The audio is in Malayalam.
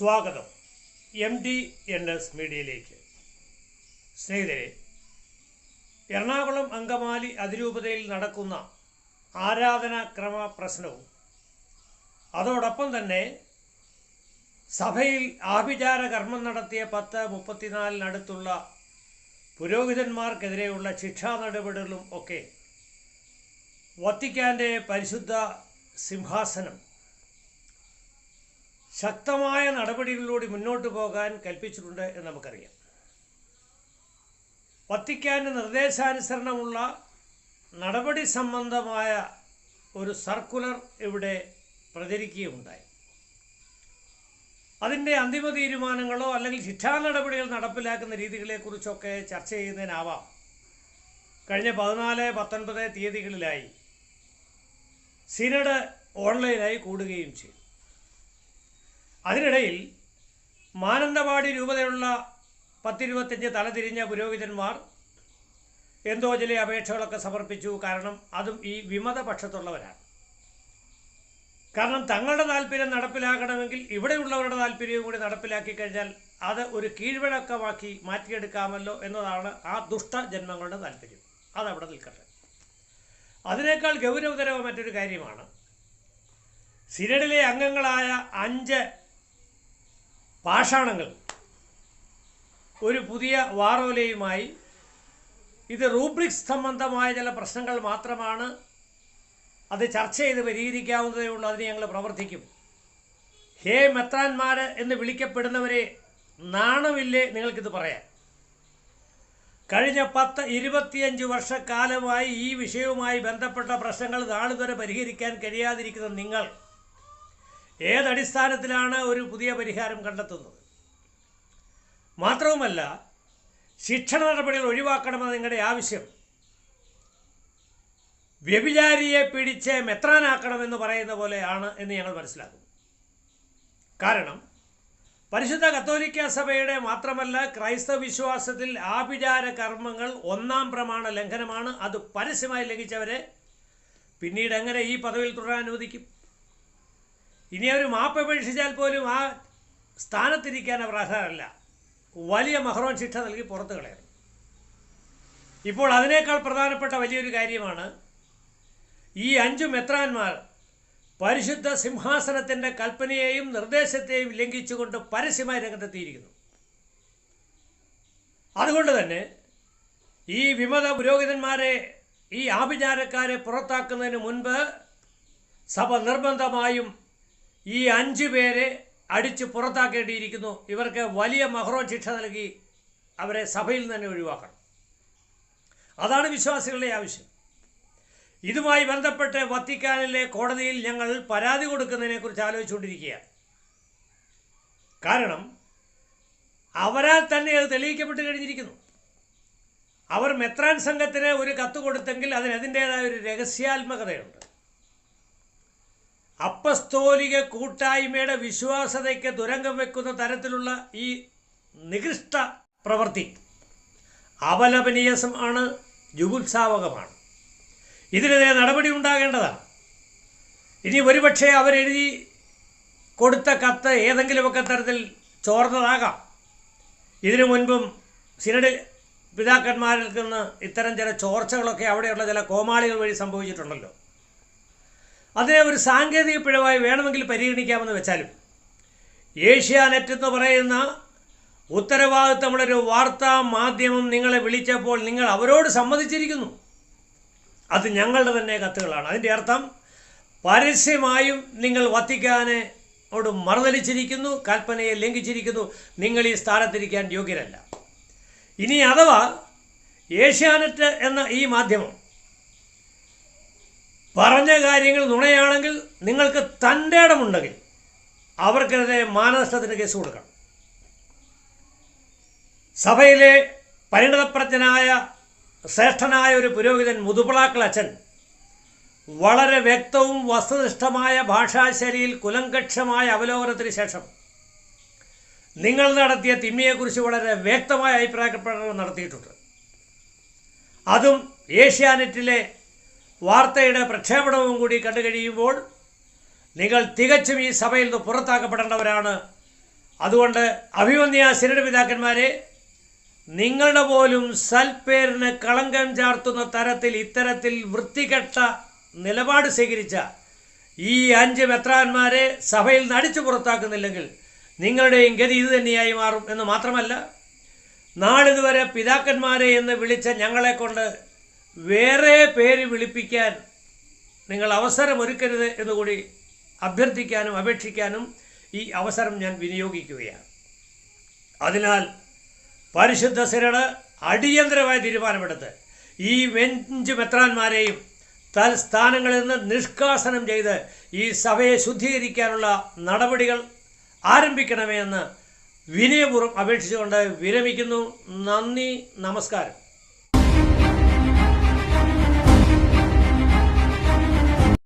സ്വാഗതം. എം ഡി എൻ എസ് മീഡിയയിലേക്ക്. സ്നേഹിതരെ എറണാകുളം അങ്കമാലി അതിരൂപതയിൽ നടക്കുന്ന ആരാധനാക്രമ പ്രശ്നവും അതോടൊപ്പം തന്നെ സഭയിൽ ആഭിചാര കർമ്മം നടത്തിയ പത്ത് മുപ്പത്തിനാലിനടുത്തുള്ള പുരോഹിതന്മാർക്കെതിരെയുള്ള ശിക്ഷാ നടപടികളും ഒക്കെ വത്തിക്കാന്റെ പരിശുദ്ധ സിംഹാസനം ശക്തമായ നടപടികളിലൂടെ മുന്നോട്ട് പോകാൻ കൽപ്പിച്ചിട്ടുണ്ട് എന്ന് നമുക്കറിയാം. വത്തിക്കാന്റെ നിർദ്ദേശാനുസരണമുള്ള നടപടി സംബന്ധമായ ഒരു സർക്കുലർ ഇവിടെ പ്രചരിക്കുകയുണ്ടായി. അതിന്റെ അന്തിമ തീരുമാനങ്ങളോ അല്ലെങ്കിൽ ശിക്ഷാ നടപടികൾ നടപ്പിലാക്കുന്ന രീതികളെക്കുറിച്ചൊക്കെ ചർച്ച ചെയ്യുന്നതിനാവാം കഴിഞ്ഞ പതിനാല് പത്തൊൻപത് തീയതികളിലായി സിനഡ് ഓൺലൈനായി കൂടുകയും ചെയ്തു. അതിനിടയിൽ മാനന്തവാടി രൂപതയുള്ള പത്തിരുപത്തഞ്ച് തലതിരിഞ്ഞ പുരോഹിതന്മാർ എന്തോ ചില അപേക്ഷകളൊക്കെ സമർപ്പിച്ചു. കാരണം അതും ഈ വിമത പക്ഷത്തുള്ളവരാണ് കാരണം തങ്ങളുടെ താല്പര്യം നടപ്പിലാക്കണമെങ്കിൽ ഇവിടെയുള്ളവരുടെ താല്പര്യവും കൂടി നടപ്പിലാക്കി കഴിഞ്ഞാൽ അത് ഒരു കീഴ്വഴക്കമാക്കി മാറ്റിയെടുക്കാമല്ലോ എന്നതാണ് ആ ദുഷ്ട ജന്മങ്ങളുടെ താല്പര്യം. അതവിടെ നിൽക്കട്ടെ. അതിനേക്കാൾ ഗൗരവതരമായ മറ്റൊരു കാര്യമാണ്. സിനഡിലെ അംഗങ്ങളായ അഞ്ച് പാഷാണങ്ങൾ ഒരു പുതിയ വാറോലയുമായി ഇത് റൂബ്രിക്സ് സംബന്ധമായ ചില പ്രശ്നങ്ങൾ മാത്രമാണ് അത് ചർച്ച ചെയ്ത് പരിഹരിക്കാവുന്നതേ ഉള്ളൂ. അതിന് ഞങ്ങൾ പ്രവർത്തിക്കും. ഹേ മെത്രാന്മാർ എന്ന് വിളിക്കപ്പെടുന്നവരെ നാണമില്ലേ നിങ്ങൾക്കിത് പറയാം കഴിഞ്ഞ പത്ത് ഇരുപത്തിയഞ്ച് വർഷക്കാലമായി ഈ വിഷയവുമായി ബന്ധപ്പെട്ട പ്രശ്നങ്ങൾ നാളിതുവരെ പരിഹരിക്കാൻ കഴിയാതിരിക്കുന്ന നിങ്ങൾ ഏതടിസ്ഥാനത്തിലാണ് ഒരു പുതിയ പരിഹാരം കണ്ടെത്തുന്നത്? മാത്രവുമല്ല ശിക്ഷണ നടപടികൾ ഒഴിവാക്കണമെന്ന് നിങ്ങളുടെ ആവശ്യം. വ്യഭിചാരിയെ പിടിച്ച് മെത്രാനാക്കണമെന്ന് പറയുന്ന പോലെയാണ് എന്ന് ഞങ്ങൾ മനസ്സിലാക്കുന്നു. കാരണം പരിശുദ്ധ കത്തോലിക്ക സഭയുടെ മാത്രമല്ല ക്രൈസ്തവ വിശ്വാസത്തിൽ ആഭിചാര കർമ്മങ്ങൾ ഒന്നാം പ്രമാണ ലംഘനമാണ്. അത് പരസ്യമായി ലംഘിച്ചവരെ പിന്നീട് എങ്ങനെ ഈ പദവിയിൽ തുടരാൻ അനുവദിക്കും? ഇനി അവർ മാപ്പ് അപേക്ഷിച്ചാൽ പോലും ആ സ്ഥാനത്തിരിക്കാൻ അവർ അർഹരല്ല. വലിയ മഹറോൻ ശിക്ഷ നൽകി പുറത്തു കളയണം ഇപ്പോൾ അതിനേക്കാൾ പ്രധാനപ്പെട്ട വലിയൊരു കാര്യമാണ് ഈ അഞ്ചു മെത്രാന്മാർ പരിശുദ്ധ സിംഹാസനത്തിന്റെ കൽപ്പനയെയും നിർദ്ദേശത്തെയും ലംഘിച്ചുകൊണ്ട് പരസ്യമായി രംഗത്തെത്തിയിരിക്കുന്നു. അതുകൊണ്ട് തന്നെ ഈ വിമത പുരോഹിതന്മാരെ ഈ ആഭിചാരക്കാരെ പുറത്താക്കുന്നതിന് മുൻപ് സഭ നിർബന്ധമായും ഈ അഞ്ചു പേരെ അടിച്ച് പുറത്താക്കേണ്ടിയിരിക്കുന്നു. ഇവർക്ക് വലിയ മഹറോ ശിക്ഷ നൽകി അവരെ സഭയിൽ തന്നെ ഒഴിവാക്കണം. അതാണ് വിശ്വാസികളുടെ ആവശ്യം. ഇതുമായി ബന്ധപ്പെട്ട് വത്തിക്കാനിലെ കോടതിയിൽ ഞങ്ങൾ പരാതി കൊടുക്കുന്നതിനെക്കുറിച്ച് ആലോചിച്ചുകൊണ്ടിരിക്കുകയാണ്. കാരണം അവരാൽ തന്നെ അത് തെളിയിക്കപ്പെട്ട് കഴിഞ്ഞിരിക്കുന്നു. അവർ മെത്രാൻ സംഘത്തിന് ഒരു കത്ത് കൊടുത്തെങ്കിൽ അതിന് അതിന്റേതായ ഒരു രഹസ്യാത്മകതയുണ്ട്. അപ്പസ്തോലിക കൂട്ടായ്മയുടെ വിശ്വാസതയ്ക്ക് തുരങ്കം വെക്കുന്ന തരത്തിലുള്ള ഈ നികൃഷ്ട പ്രവൃത്തി അപലപനീയമാണ് ജുഗുത്സാവകമാണ്. ഇതിനെതിരെ നടപടി ഉണ്ടാകേണ്ടതാണ്. ഇനി ഒരുപക്ഷെ അവരെഴുതി കൊടുത്ത കത്ത് ഏതെങ്കിലുമൊക്കെ തരത്തിൽ ചോർന്നതാകാം. ഇതിനു മുൻപും സിനഡ് പിതാക്കന്മാരിൽ നിന്ന് ഇത്തരം ചില ചോർച്ചകളൊക്കെ അവിടെയുള്ള ചില കോമാളികൾ വഴി സംഭവിച്ചിട്ടുണ്ടല്ലോ. അതിനെ ഒരു സാങ്കേതിക പിഴവായി വേണമെങ്കിൽ പരിഗണിക്കാമെന്ന് വെച്ചാലും ഏഷ്യാനെറ്റ് എന്ന് പറയുന്ന ഉത്തരവാദിത്തമുള്ളൊരു വാർത്താ മാധ്യമം നിങ്ങളെ വിളിച്ചപ്പോൾ നിങ്ങൾ അവരോട് സമ്മതിച്ചിരിക്കുന്നു. അത് ഞങ്ങളുടെ തന്നെ കത്തുകളാണ്. അതിന്റെ അർത്ഥം പരസ്യമായും നിങ്ങൾ വത്തിക്കാനെ ോട് മറുതലിച്ചിരിക്കുന്നു കൽപ്പനയെ ലംഘിച്ചിരിക്കുന്നു നിങ്ങൾ ഈ സ്ഥാനത്തിരിക്കാൻ യോഗ്യരല്ല. ഇനി അഥവാ ഏഷ്യാനെറ്റ് എന്ന ഈ മാധ്യമം പറഞ്ഞ കാര്യങ്ങൾ നുണയാണെങ്കിൽ നിങ്ങൾക്ക് തന്റെ ഇടമുണ്ടെങ്കിൽ അവർക്കെതിരെ മാനനഷ്ടത്തിന് കേസ് കൊടുക്കണം. സഭയിലെ പരിണതപ്രജ്ഞനായ ശ്രേഷ്ഠനായ ഒരു പുരോഹിതൻ മുതുപിളാക്കൾ അച്ഛൻ വളരെ വ്യക്തവും വസ്തുനിഷ്ഠമായ ഭാഷാശൈലിയിൽ കുലങ്കക്ഷമായ അവലോകനത്തിന് ശേഷം നിങ്ങൾ നടത്തിയ തിന്മയെക്കുറിച്ച് വളരെ വ്യക്തമായ അഭിപ്രായ പ്രകടനം നടത്തിയിട്ടുണ്ട്. അതും ഏഷ്യാനെറ്റിലെ വാർത്തയുടെ പ്രക്ഷേപണവും കൂടി കണ്ടു കഴിയുമ്പോൾ നിങ്ങൾ തികച്ചും ഈ സഭയിൽ നിന്ന് പുറത്താക്കപ്പെടേണ്ടവരാണ്. അതുകൊണ്ട് അഭിമന്യ സിനഡ് പിതാക്കന്മാരെ നിങ്ങളുടെ പോലും സൽപ്പേരിന് കളങ്കം ചാർത്തുന്ന തരത്തിൽ ഇത്തരത്തിൽ വൃത്തികെട്ട നിലപാട് സ്വീകരിച്ച ഈ അഞ്ച് മെത്രാന്മാരെ സഭയിൽ നിന്ന് അടിച്ചു പുറത്താക്കുന്നില്ലെങ്കിൽ നിങ്ങളുടെയും ഗതി ഇത് തന്നെയായി മാറും എന്ന് മാത്രമല്ല നാളിതുവരെ പിതാക്കന്മാരെ എന്ന് വിളിച്ച ഞങ്ങളെ കൊണ്ട് വേറെ പേര് വിളിപ്പിക്കാൻ നിങ്ങൾ അവസരമൊരുക്കരുത് എന്നുകൂടി അഭ്യർത്ഥിക്കാനും അപേക്ഷിക്കാനും ഈ അവസരം ഞാൻ വിനിയോഗിക്കുകയാണ്. അതിനാൽ പരിശുദ്ധ സിനഡ് അടിയന്തരമായ തീരുമാനമെടുത്ത് ഈ വെഞ്ച് മെത്രാന്മാരെയും തൽസ്ഥാനങ്ങളിൽ നിന്ന് നിഷ്കാസനം ചെയ്ത് ഈ സഭയെ ശുദ്ധീകരിക്കാനുള്ള നടപടികൾ ആരംഭിക്കണമേ എന്ന് വിനയപൂർവം അപേക്ഷിച്ചുകൊണ്ട് വിരമിക്കുന്നു. നന്ദി നമസ്കാരം.